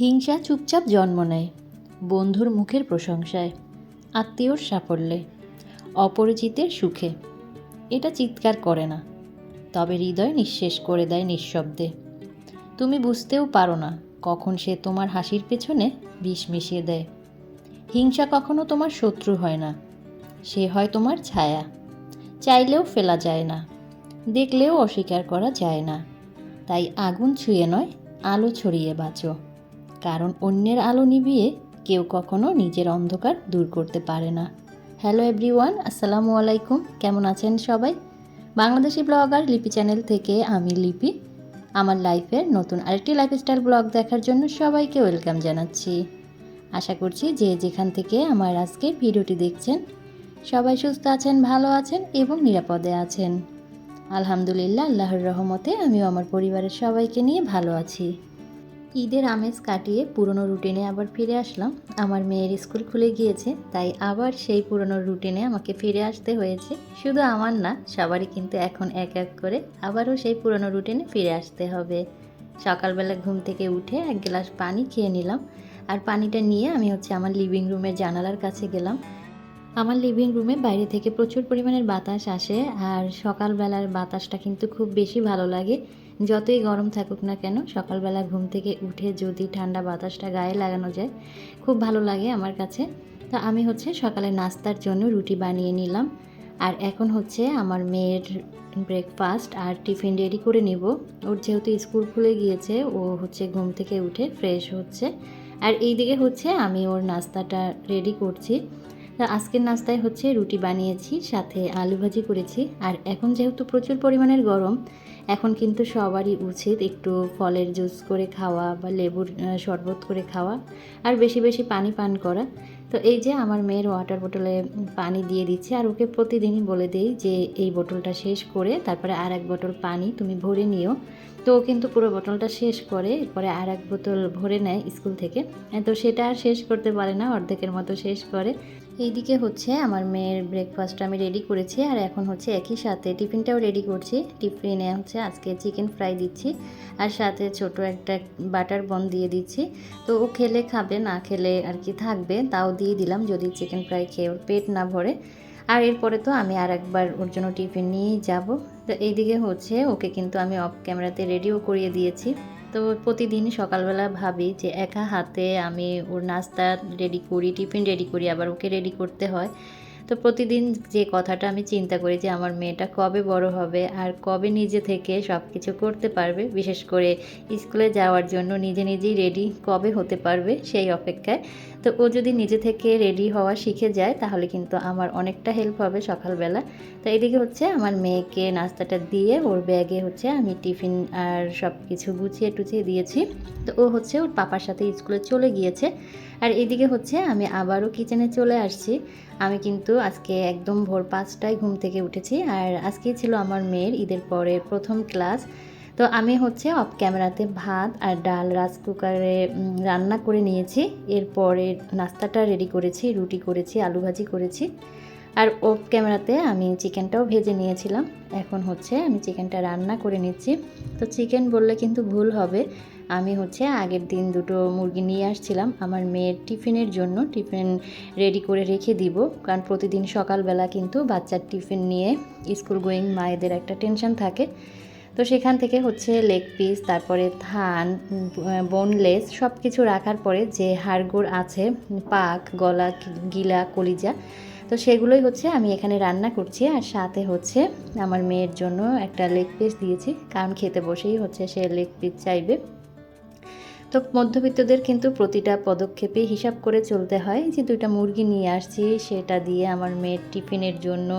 হিংসা চুপচাপ জন্ম নেয়, বন্ধুর মুখের প্রশংসায়, আত্মীয়র সাফল্যে, অপরিচিতের সুখে। এটা চিৎকার করে না, তবে হৃদয় নিঃশেষ করে দেয় নিঃশব্দে। তুমি বুঝতেও পারো না কখন সে তোমার হাসির পেছনে বিষ মিশিয়ে দেয়। হিংসা কখনো তোমার শত্রু হয় না, সে হয় তোমার ছায়া। চাইলেও ফেলা যায় না, দেখলেও অস্বীকার করা যায় না। তাই আগুন ছুঁয়ে নয়, আলো ছড়িয়ে বাঁচো। কারণ অন্যের আলো নিভিয়ে কেউ কখনো নিজের অন্ধকার দূর করতে পারে না। হ্যালো এভরিওয়ান আসসালামু আলাইকুম। কেমন আছেন সবাই? বাংলাদেশি ব্লগার লিপি চ্যানেল থেকে আমি লিপি। আমার লাইফের নতুন আরেকটি লাইফস্টাইল ব্লগ দেখার জন্য সবাইকে ওয়েলকাম জানাচ্ছি। আশা করছি যে যেখান থেকে আমার আজকের ভিডিওটি দেখছেন, সবাই সুস্থ আছেন, ভালো আছেন এবং নিরাপদে আছেন। আলহামদুলিল্লাহ, আল্লাহর রহমতে আমিও আমার পরিবারের সবাইকে নিয়ে ভালো আছি। ঈদের আমেজ কাটিয়ে পুরনো রুটিনে আবার ফিরে আসলাম। আমার মেয়ের স্কুল খুলে গিয়েছে, তাই আবার সেই পুরনো রুটিনে আমাকে ফিরে আসতে হয়েছে। শুধু আমার না, সবারই কিন্তু এখন এক এক করে আবারও সেই পুরনো রুটিনে ফিরে আসতে হবে। সকালবেলা ঘুম থেকে উঠে এক গ্লাস পানি খেয়ে নিলাম আর পানিটা নিয়ে আমি হচ্ছে আমার লিভিং রুমের জানালার কাছে গেলাম। আমার লিভিং রুমে বাইরে থেকে প্রচুর পরিমাণের বাতাস আসে আর সকালবেলার বাতাসটা কিন্তু খুব বেশি ভালো লাগে। যতই গরম থাকুক না কেন, সকালবেলা ঘুম থেকে উঠে যদি ঠান্ডা বাতাসটা গায়ে লাগানো যায়, খুব ভালো লাগে আমার কাছে। তো আমি হচ্ছে সকালে নাস্তার জন্য রুটি বানিয়ে নিলাম। আর এখন হচ্ছে আমার মেয়ের ব্রেকফাস্ট আর টিফিন রেডি করে নিব। ওর যেহেতু স্কুল খুলে গিয়েছে, ও হচ্ছে ঘুম থেকে উঠে ফ্রেশ হচ্ছে। আর এই দিকে হচ্ছে আমি ওর নাস্তাটা রেডি করছি। তা আজকের নাস্তায় হচ্ছে রুটি বানিয়েছি, সাথে আলু ভাজি করেছি। আর এখন যেহেতু প্রচুর পরিমাণের গরম এখন কিন্তু সবারই উচিত একটু ফলের জুস করে খাওয়া বা লেবুর শরবত করে খাওয়া আর বেশি বেশি পানি পান করা। তো এই যে আমার মেয়ের ওয়াটার বোটলে পানি দিয়ে দিচ্ছে আর ওকে প্রতিদিনই বলে দিই যে এই বোতলটা শেষ করে তারপরে আর এক বোতল পানি তুমি ভরে নিও। তো ও কিন্তু পুরো বোতলটা শেষ করে, এরপরে আর এক বোতল ভরে নেয় স্কুল থেকে। তো সেটা আর শেষ করতে পারে না, অর্ধেকের মতো শেষ করে। এইদিকে হচ্ছে আমার মেয়ের ব্রেকফাস্টটা আমি রেডি করেছি আর এখন হচ্ছে একই সাথে টিফিনটাও রেডি করছি। টিফিনে হচ্ছে আজকে চিকেন ফ্রাই দিচ্ছি আর সাথে ছোট একটা বাটার বন দিয়ে দিচ্ছি। তো ও খেলে খাবে, না খেলে আর কি থাকবে, তাও দিয়ে দিলাম যদি চিকেন ফ্রাই খেয়ে ওর পেট না ভরে। আর এরপরে তো আমি আর একবার ওর জন্য টিফিন নিয়েই যাব। তো এইদিকে হচ্ছে ওকে কিন্তু আমি অফ ক্যামেরাতে রেডিও করিয়ে দিয়েছি। তো প্রতিদিন সকালবেলা ভাবি যে একা হাতে আমি ওর নাস্তা রেডি করি, টিফিন রেডি করি, আবার ওকে রেডি করতে হয়। তো প্রতিদিন যে কথাটা আমি চিন্তা করি যে আমার মেয়েটা কবে বড় হবে আর কবে নিজে থেকে সব কিছু করতে পারবে, বিশেষ করে স্কুলে যাওয়ার জন্য নিজে নিজেই রেডি কবে হতে পারবে সেই অপেক্ষায়। তো ও যদি নিজে থেকে রেডি হওয়া শিখে যায় তাহলে কিন্তু আমার অনেকটা হেল্প হবে সকালবেলা। তো এদিকে হচ্ছে আমার মেয়েকে নাস্তাটা দিয়ে ওর ব্যাগে হচ্ছে আমি টিফিন আর সব কিছু গুছিয়ে টুছিয়ে দিয়েছি। তো ও হচ্ছে ওর পাপার সাথে স্কুলে চলে গিয়েছে। আর এদিকে হচ্ছে আমি আবারও কিচেনে চলে আসছি। আমি কিন্তু আজকে একদম ভোর পাঁচটায় ঘুম থেকে উঠেছি আর আজকেই ছিল আমার মেয়ের ঈদের পরে প্রথম ক্লাস। তো আমি হচ্ছে অফ ক্যামেরাতে ভাত আর ডাল রাইস কুকারে রান্না করে নিয়েছি। এরপরে নাস্তাটা রেডি করেছি, রুটি করেছি, আলু ভাজি করেছি। আর অফ ক্যামেরাতে আমি চিকেনটাও ভেজে নিয়েছিলাম। এখন হচ্ছে আমি চিকেনটা রান্না করে নিচ্ছি। তো চিকেন বললে কিন্তু ভুল হবে। আমি হচ্ছে আগের দিন দুটো মুরগি নিয়ে আসছিলাম। আমার মেয়ের টিফিনের জন্য টিফিন রেডি করে রেখে দিব। কারণ প্রতিদিন সকালবেলা কিন্তু বাচ্চার টিফিন নিয়ে স্কুল গোয়িং মায়েদের একটা টেনশন থাকে। তো সেখান থেকে হচ্ছে লেগ পিস তারপরে থান বোনলেস সব কিছু রাখার পরে যে হাড়গোড় আছে, পাক, গলা, গিলা, কলিজা, তো সেগুলোই হচ্ছে আমি এখানে রান্না করছি। আর সাথে হচ্ছে আমার মেয়ের জন্য একটা লেগ পিস দিয়েছি। কারণ খেতে বসেই হচ্ছে সে লেগ পিস চাইবে। তো মধ্যবিত্তদের কিন্তু প্রতিটা পদক্ষেপে হিসাব করে চলতে হয় যে দুইটা মুরগি নিয়ে আসছি, সেটা দিয়ে আমার মেয়ের টিফিনের জন্য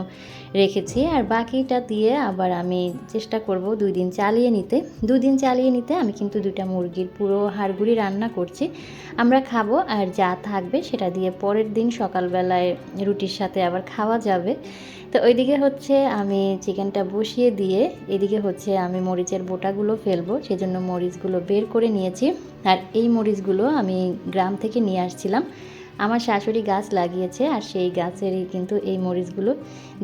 রেখেছি। আর বাকিটা দিয়ে আবার আমি চেষ্টা করব দুই দিন চালিয়ে নিতে। দুই দিন চালিয়ে নিতে আমি কিন্তু দুইটা মুরগির পুরো হাড়গুড়ি রান্না করছি। আমরা খাব আর যা থাকবে সেটা দিয়ে পরের দিন সকালবেলায় রুটির সাথে আবার খাওয়া যাবে। তো ওইদিকে হচ্ছে আমি চিকেনটা বসিয়ে দিয়ে এদিকে হচ্ছে আমি মরিচের বোটাগুলো ফেলব, সেজন্য মরিচগুলো বের করে নিয়েছি। আর এই মরিচগুলো আমি গ্রাম থেকে নিয়ে আসছিলাম। আমার শাশুড়ি গাছ লাগিয়েছে আর সেই গাছেরই কিন্তু এই মরিচগুলো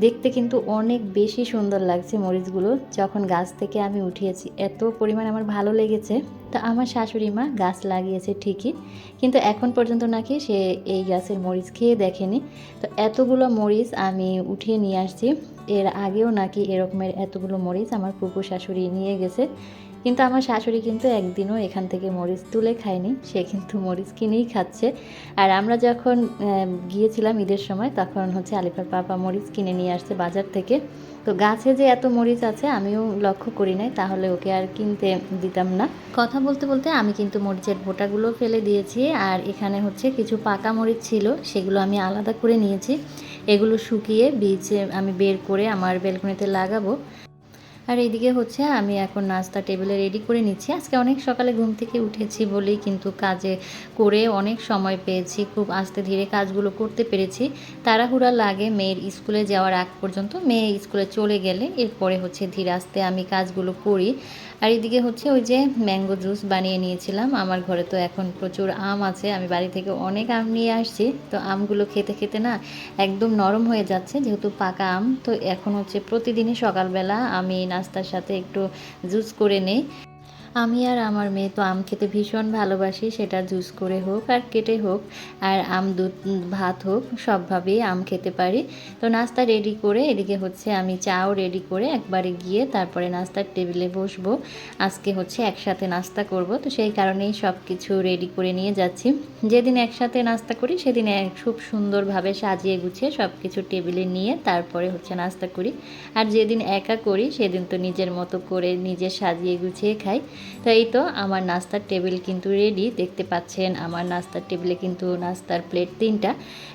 দেখতে কিন্তু অনেক বেশি সুন্দর লাগছে মরিচগুলো। যখন গাছ থেকে আমি উঠিয়েছি, এত পরিমাণ আমার ভালো লেগেছে। তো আমার শাশুড়ি মা গাছ লাগিয়েছে ঠিকই, কিন্তু এখন পর্যন্ত নাকি সে এই গাছের মরিচ খেয়ে দেখেনি। তো এতগুলো মরিচ আমি উঠিয়ে নিয়ে আসছি। এর আগেও নাকি এরকমের এতগুলো মরিচ আমার পুকুর শাশুড়ি নিয়ে গেছে। কিন্তু আমার শাশুড়ি কিন্তু একদিনও এখান থেকে মরিচ তুলে খায়নি। সে কিন্তু মরিচ কিনেই খাচ্ছে। আর আমরা যখন গিয়েছিলাম ঈদের সময়, তখন হচ্ছে আলিফার পাপা মরিচ কিনে নিয়ে আসছে বাজার থেকে। তো গাছে যে এত মরিচ আছে, আমিও লক্ষ্য করি নাই, তাহলে ওকে আর কিনতে দিতাম না। কথা বলতে বলতে আমি কিন্তু মরিচের বোটাগুলো ফেলে দিয়েছি, আর এখানে হচ্ছে কিছু পাকা মরিচ ছিল, সেগুলো আমি আলাদা করে নিয়েছি। এগুলো শুকিয়ে বীজ আমি বের করে আমার বেলকনিতে লাগাবো। আর এদিকে হচ্ছে আমি এখন নাস্তা টেবিলে রেডি করে নিচ্ছি। আজকে অনেক সকালে ঘুম থেকে উঠেছি বলেই কিন্তু কাজে করে অনেক সময় পেয়েছি, খুব আস্তে ধীরে কাজগুলো করতে পেরেছি। তাড়াহুড়া লাগে মেয়ের স্কুলে যাওয়ার আগ পর্যন্ত। মেয়ে স্কুলে চলে গেলে এরপরে হচ্ছে ধীরে আস্তে আমি কাজগুলো করি। আর এদিকে হচ্ছে ওই যে ম্যাঙ্গো জুস বানিয়ে নিয়েছিলাম। আমার ঘরে তো এখন প্রচুর আম আছে, আমি বাড়ি থেকে অনেক আম নিয়ে আসছি। তো আমগুলো খেতে খেতে না একদম নরম হয়ে যাচ্ছে, যেহেতু পাকা আম। তো এখন হচ্ছে প্রতিদিনই সকালবেলা আমি নাস্তার সাথে একটু জুস করে নেই। আমি আর আমার মেয়ে তো আম খেতে ভীষণ ভালোবাসি, সেটা জুস করে হোক আর কেটে হোক, আর আম দুধ, ভাত হোক, সবভাবেই আম খেতে পারি। তো নাস্তা রেডি করে এদিকে হচ্ছে আমি চাও রেডি করে একবারে গিয়ে তারপরে নাস্তার টেবিলে বসবো। আজকে হচ্ছে একসাথে নাস্তা করব, তো সেই কারণেই সব কিছু রেডি করে নিয়ে যাচ্ছি। যেদিন একসাথে নাস্তা করি, সেদিন খুব সুন্দরভাবে সাজিয়ে গুছিয়ে সব কিছু টেবিলে নিয়ে তারপরে হচ্ছে নাস্তা করি। আর যেদিন একা করি, সেদিন তো নিজের মতো করে নিজে সাজিয়ে গুছিয়ে খাই। তো এই তো আমার নাস্তার টেবিল কিন্তু রেডি দেখতে পাচ্ছেন আমার নাস্তার টেবিলে কিন্তু নাস্তার প্লেট তিনটা,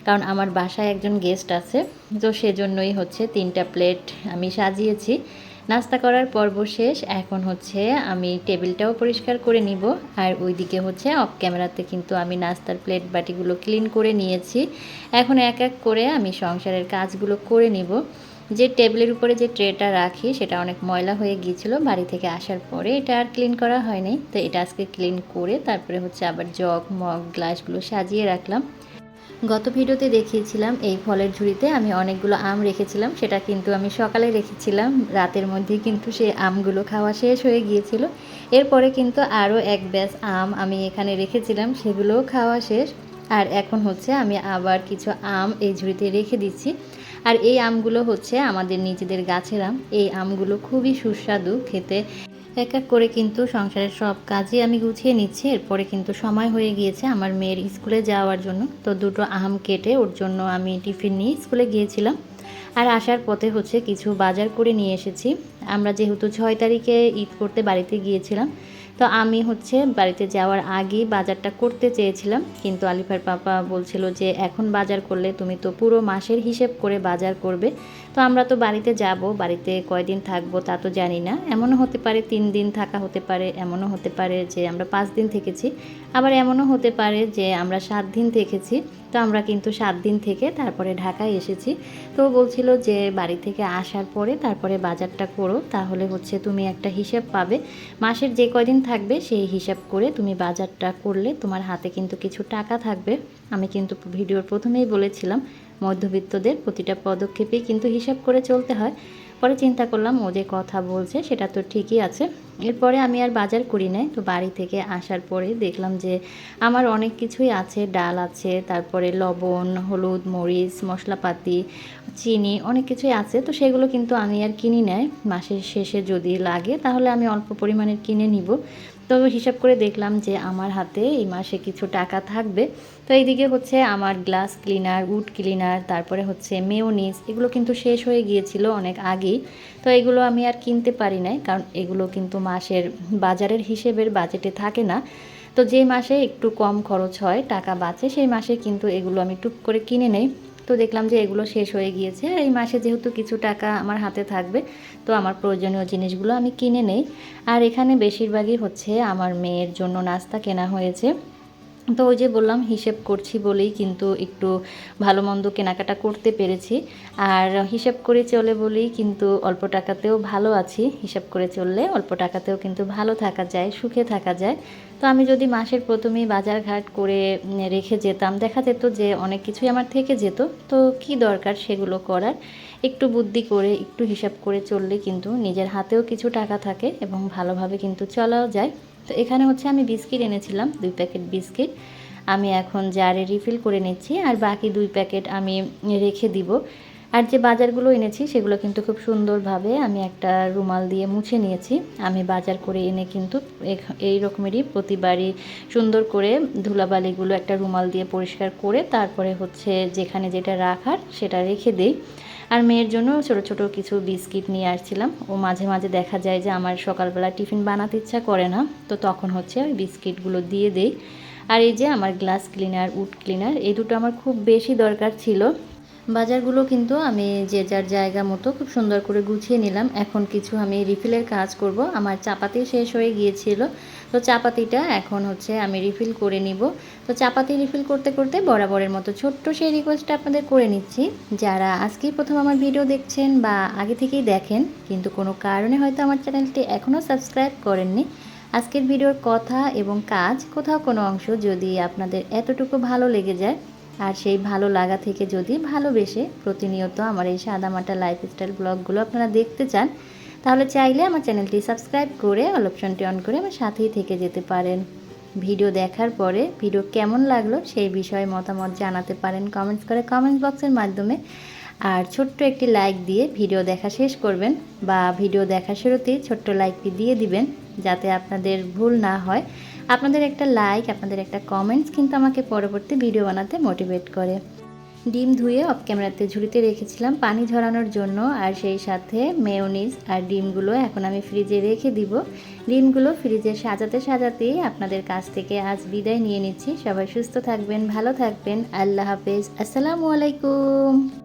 কারণ আমার বাসায় একজন গেস্ট আছে, তো সেজন্যই হচ্ছে তিনটা প্লেট আমি সাজিয়েছি। নাস্তা করার পর্ব শেষ, এখন হচ্ছে আমি টেবিলটাও পরিষ্কার করে নিব, আর ওইদিকে হচ্ছে অফ ক্যামেরাতে কিন্তু আমি নাস্তার প্লেট বাটিগুলো ক্লিন করে নিয়েছি। এখন এক এক করে আমি সংসারের কাজগুলো করে নিব। যে টেবিলের উপরে যে ট্রেটা রাখি, সেটা অনেক ময়লা হয়ে গিয়েছিল। বাড়ি থেকে আসার পরে এটা আর ক্লিন করা হয়নি। তো এটা আজকে ক্লিন করে তারপরে হচ্ছে আবার জগ, মগ, গ্লাসগুলো সাজিয়ে রাখলাম। গত ভিডিওতে দেখিয়েছিলাম এই ফলের ঝুড়িতে আমি অনেকগুলো আম রেখেছিলাম। সেটা কিন্তু আমি সকালে রেখেছিলাম। রাতের মধ্যে কিন্তু সেই আমগুলো খাওয়া শেষ হয়ে গিয়েছিল। এরপরে কিন্তু আরও এক ব্যাস আম আমি এখানে রেখেছিলাম। সেগুলোও খাওয়া শেষ। আর এখন হচ্ছে আমি আবার কিছু আম এই ঝুড়িতে রেখে দিচ্ছি। আর এই আমগুলো হচ্ছে আমাদের নিজেদের গাছের আম। এই আমগুলো খুবই সুস্বাদু খেতে। এক এক করে কিন্তু সংসারের সব কাজই আমি গুছিয়ে নিচ্ছি। এরপরে কিন্তু সময় হয়ে গিয়েছে আমার মেয়ের স্কুলে যাওয়ার জন্য। তো দুটো আম কেটে ওর জন্য আমি টিফিন নিয়ে স্কুলে গিয়েছিলাম। আর আসার পথে হচ্ছে কিছু বাজার করে নিয়ে এসেছি। আমরা যেহেতু ছয় তারিখে ঈদ করতে বাড়িতে গিয়েছিলাম তো আমি হচ্ছে বাড়িতে যাওয়ার আগেই বাজারটা করতে চেয়েছিলাম। কিন্তু আলিফার পাপা বলছিল যে, এখন বাজার করলে তুমি তো পুরো মাসের হিসেব করে বাজার করবে। তো আমরা তো বাড়িতে যাব, বাড়িতে কয়দিন থাকব তা তো জানি না। এমনও হতে পারে তিন দিন থাকা হতে পারে, এমনও হতে পারে যে আমরা পাঁচ দিন থেকেছি। আবার এমনও হতে পারে যে আমরা সাত দিন থেকেছি। তো আমরা কিন্তু সাত দিন থেকে তারপরে ঢাকায় এসেছি। তো বলছিল যে, বাড়ি থেকে আসার পরে তারপরে বাজারটা করো। তাহলে হচ্ছে তুমি একটা হিসেব পাবে। মাসের যে কয়দিন থাকবে, সেই হিসাব করে তুমি বাজারটা করলে তোমার হাতে কিন্তু কিছু টাকা থাকবে। আমি কিন্তু ভিডিওর প্রথমেই বলেছিলাম, মধ্যবিত্তদের প্রতিটা পদক্ষেপেই কিন্তু হিসাব করে চলতে হয়। পরে চিন্তা করলাম ও যে কথা বলছে সেটা তো ঠিকই আছে। এরপরে আমি আর বাজার করি নাই, তো বাড়ি থেকে আসার পরে দেখলাম যে আমার অনেক কিছুই আছে, ডাল আছে, তারপরে লবণ, হলুদ, মরিচ, মশলাপাতি, চিনি অনেক কিছুই আছে, তো সেগুলো কিন্তু আমি আর কিনি নেয় মাসের শেষে যদি লাগে তাহলে আমি অল্প পরিমাণের কিনে নিব। তো হিসাব করে দেখলাম যে আমার হাতে এই মাসে কিছু টাকা থাকবে। তো এইদিকে হচ্ছে আমার গ্লাস ক্লিনার উড ক্লিনার তারপরে হচ্ছে মেয়োনিজ এগুলো কিন্তু শেষ হয়ে গিয়েছিল অনেক আগেই। তো এগুলো আমি আর কিনতে পারি নাই, কারণ এগুলো কিন্তু মাসের বাজারের হিসেবের বাজেটে থাকে না। তো যে মাসে একটু কম খরচ হয়, টাকা বাঁচে, সেই মাসে কিন্তু এগুলো আমি টুক করে কিনে নেই। তো দেখলাম যে এগুলো শেষ হয়ে গিয়েছে। এই মাসে যেহেতু কিছু টাকা আমার হাতে থাকবে, তো আমার প্রয়োজনীয় জিনিসগুলো আমি কিনে নেই। আর এখানে বেশিরভাগই হচ্ছে আমার মেয়ের জন্য নাস্তা কেনা হয়েছে। তো ওই যে বললাম, হিসেব করছি বলেই কিন্তু একটু ভালো মন্দ কেনাকাটা করতে পেরেছি। আর হিসেব করে চলে বলেই কিন্তু অল্প টাকাতেও ভালো আছি। হিসাব করে চললে অল্প টাকাতেও কিন্তু ভালো থাকা যায়, সুখে থাকা যায়। তো আমি যদি মাসের প্রথমেই বাজার ঘাট করে রেখে যেতাম, দেখা যেত যে অনেক কিছুই আমার থেকে যেত। তো কি দরকার সেগুলো করার? একটু বুদ্ধি করে, একটু হিসাব করে চললে কিন্তু নিজের হাতেও কিছু টাকা থাকে এবং ভালোভাবে কিন্তু চলাও যায়। তো এখানে হচ্ছে আমি বিস্কিট এনেছিলাম, দুই প্যাকেট বিস্কিট। আমি এখন জারে রিফিল করে নিচ্ছি আর বাকি দুই প্যাকেট আমি রেখে দিব। আর যে বাজারগুলো এনেছি, সেগুলো কিন্তু খুব সুন্দরভাবে আমি একটা রুমাল দিয়ে মুছে নিয়েছি। আমি বাজার করে এনে কিন্তু এই রকমেরই প্রতিবারই সুন্দর করে ধুলাবালিগুলো একটা রুমাল দিয়ে পরিষ্কার করে তারপরে হচ্ছে যেখানে যেটা রাখার সেটা রেখে দিই। আর মেয়ের জন্য ছোট ছোট কিছু বিস্কিট নিয়ে আসছিলাম। ও মাঝে মাঝে দেখা যায় যে আমার সকালবেলা টিফিন বানাতে ইচ্ছা করে না, তো তখন হচ্ছে ওই বিস্কিটগুলো দিয়ে দেই। আর এই যে আমার গ্লাস ক্লিনার, উড ক্লিনার, এই দুটো আমার খুব বেশি দরকার ছিল। বাজারগুলো কিন্তু আমি যে যার জায়গা মতো খুব সুন্দর করে গুছিয়ে নিলাম। এখন কিছু আমি রিফিলের কাজ করব। আমার চাপাতি শেষ হয়ে গিয়েছিল। তো চাপাতিটা এখন হচ্ছে আমি রিফিল করে নিব। তো চাপাতি রিফিল করতে করতে বরাবরের মতো ছোট্ট সেই রিকোয়েস্টটা আপনাদের করে নিচ্ছি। যারা আজকেই প্রথম আমার ভিডিও দেখছেন বা আগে থেকেই দেখেন, কিন্তু কোনো কারণে হয়তো আমার চ্যানেলটি এখনও সাবস্ক্রাইব করেননি, আজকের ভিডিওর কথা এবং কাজ, কোথাও কোনো অংশ যদি আপনাদের এতটুকু ভালো লেগে যায় আর সেই ভালো লাগা থেকে যদি ভালোবেসে প্রতিনিয়ত আমার এই সাদামাটা লাইফস্টাইল ব্লগগুলো আপনারা দেখতে চান, তাহলে চাইলে আমার চ্যানেলটি সাবস্ক্রাইব করে অল অপশনটি অন করে আমার সাথেই থেকে যেতে পারেন। ভিডিও দেখার পরে ভিডিও কেমন লাগল সেই বিষয়ে মতামত জানাতে পারেন কমেন্টস করে কমেন্টস বক্সের মাধ্যমে। আর ছোট্ট একটি লাইক দিয়ে ভিডিও দেখা শেষ করবেন বা ভিডিও দেখা শুরুতেই ছোট্ট লাইকটি দিয়ে দিবেন। যাতে আপনাদের ভুল না হয়। আপনাদের একটা লাইক আপনাদের একটা কমেন্টস কিন্তু আমাকে পরবর্তী ভিডিও বানাতে মোটিভেট করে। ডিম ধুয়ে অফ ক্যামেরাতে ঝুড়িতে রেখেছিলাম পানি ঝরানোর জন্য আর সেই সাথে মেয়োনিজ আর ডিমগুলো এখন আমি ফ্রিজে রেখে দিব। ডিমগুলো ফ্রিজে সাজাতে সাজাতেই আপনাদের কাছ থেকে আজ বিদায় নিয়ে নিচ্ছি। সবাই সুস্থ থাকবেন, ভালো থাকবেন। আল্লাহ হাফেজ। আসসালামু আলাইকুম।